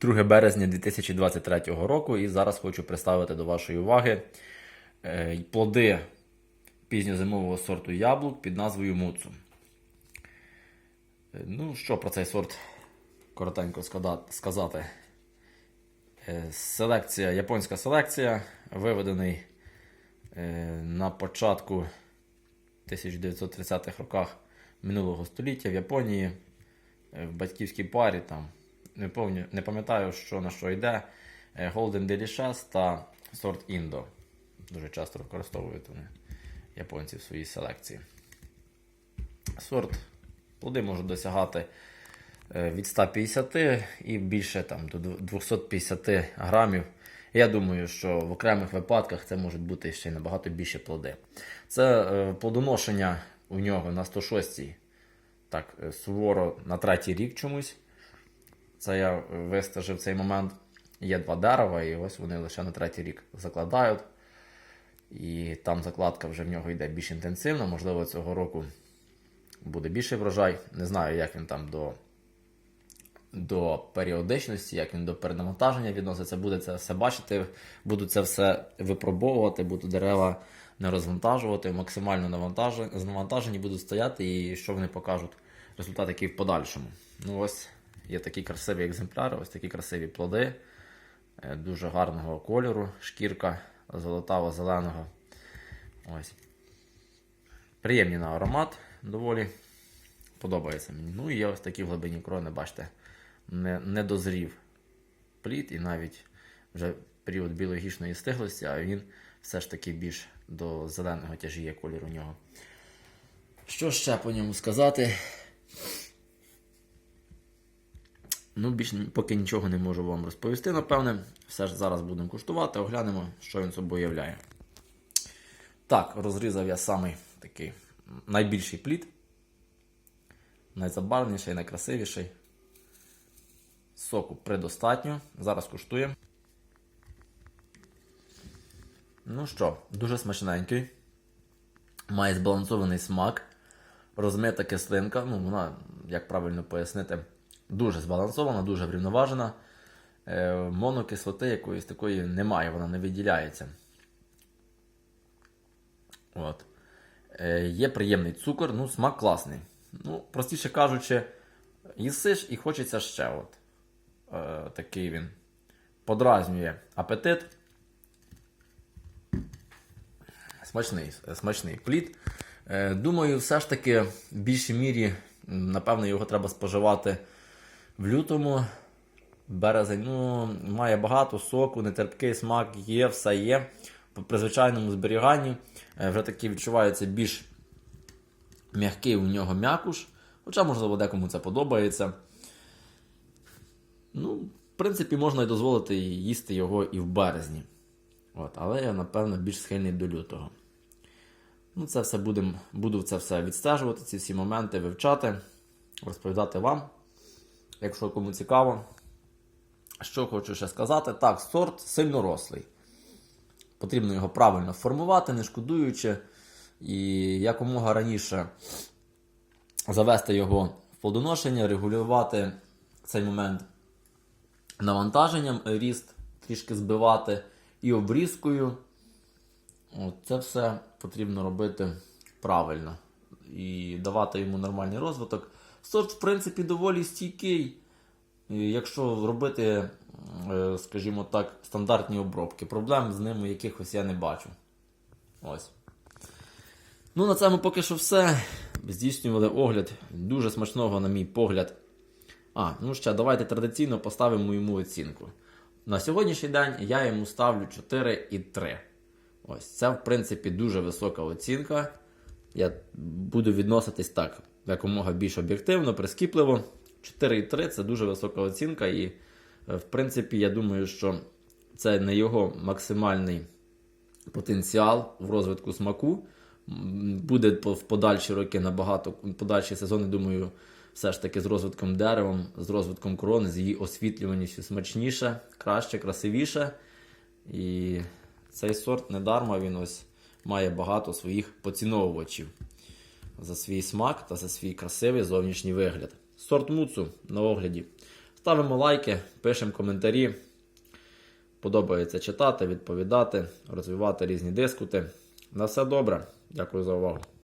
2 березня 2023 року, і зараз хочу представити до вашої уваги е, плоди пізньозимового сорту яблук під назвою Муцу. Е, Ну, що про цей сорт коротенько сказати? Е, Селекція, японська селекція, виведений на початку 1930-х роках минулого століття в Японії в батьківській парі там. Не, повню, не пам'ятаю, що на що йде. е, Golden Delicious та сорт Indo. Дуже часто використовують вони японці в своїй селекції. Сорт плоди можуть досягати е, від 150 і більше там, до 250 грамів. Я думаю, що в окремих випадках це можуть бути ще набагато більше плоди. Це е, плодоношення у нього на 106 так, е, суворо на третій рік чомусь. Це я вистежив цей момент. Є два дерева, і ось вони лише на третій рік закладають. І там закладка вже в нього йде більш інтенсивно. Можливо, цього року буде більший врожай. Не знаю, як він там до, до періодичності, як він до перенавантаження відноситься. Буде це все бачити, буду це все випробовувати, буду дерева не розвантажувати, максимально навантажені, навантажені будуть стояти, і що вони покажуть, результат який в подальшому. Ну ось є такі красиві екземпляри, ось такі красиві плоди, е, дуже гарного кольору, шкірка золотаво-зеленого. Ось. Приємні на аромат доволі. Подобається мені. Ну і є ось такі в глибині крони, бачите, не, не дозрів плід і навіть вже період біологічної стиглості, а він все ж таки більш до зеленого тяжіє кольор у нього. Що ще по ньому сказати? Ну, більше поки нічого не можу вам розповісти, напевне. Все ж зараз будемо куштувати, оглянемо, що він собою являє. Так, розрізав я самий такий найбільший плід. Найзабарвніший, найкрасивіший. Соку предостатньо. Зараз куштуємо. Ну що, дуже смачненький. Має збалансований смак. Розмита кислинка. Ну, вона, як правильно пояснити, дуже збалансована, дуже врівноважена. Е, монокислоти якоїсь такої немає, вона не виділяється. От. Е, є приємний цукор, ну, смак класний. Ну, простіше кажучи, їсиш і хочеться ще. От. Е, такий він подразнює апетит. Смачний, смачний плід. Е, думаю, все ж таки в більшій мірі, напевно, його треба споживати в лютому. Березень ну, має багато соку, нетерпкий смак є, все є. При звичайному зберіганні е, вже таки відчувається більш м'який у нього м'якуш. Хоча, можливо, декому це подобається. Ну, в принципі, можна і дозволити їсти його і в березні. От, але я, напевно, більш схильний до лютого. Ну, це все будем, буду це все відстежувати, ці всі моменти вивчати, розповідати вам, якщо кому цікаво. Що хочу ще сказати, так, сорт сильно рослий. Потрібно його правильно формувати, не шкодуючи, і якомога раніше завести його в плодоношення, регулювати цей момент навантаженням, ріст трішки збивати і обрізкою. От Це все потрібно робити правильно і давати йому нормальний розвиток. Сорт, в принципі, доволі стійкий. Якщо робити, е, скажімо так, стандартні обробки, проблем з ними якихось я не бачу. Ось. Ну, на цьому поки що все. Здійснювали огляд дуже смачного, на мій погляд. А, ну ще давайте традиційно поставимо йому оцінку. На сьогоднішній день я йому ставлю 4,3. Ось це, в принципі, дуже висока оцінка. Я буду відноситись так, якомога більш об'єктивно, прискіпливо. 4,3 це дуже висока оцінка, і, е, в принципі, я думаю, що це не його максимальний потенціал в розвитку смаку. Буде в подальші роки набагато, подальші сезони, думаю, все ж таки з розвитком деревом, з розвитком корони, з її освітлюваністю смачніше, краще, красивіше. І цей сорт недарма він ось має багато своїх поціновувачів за свій смак та за свій красивий зовнішній вигляд. Сорт муцу на огляді. Ставимо лайки, пишемо коментарі. Подобається читати, відповідати, розвивати різні дискути. На все добре. Дякую за увагу.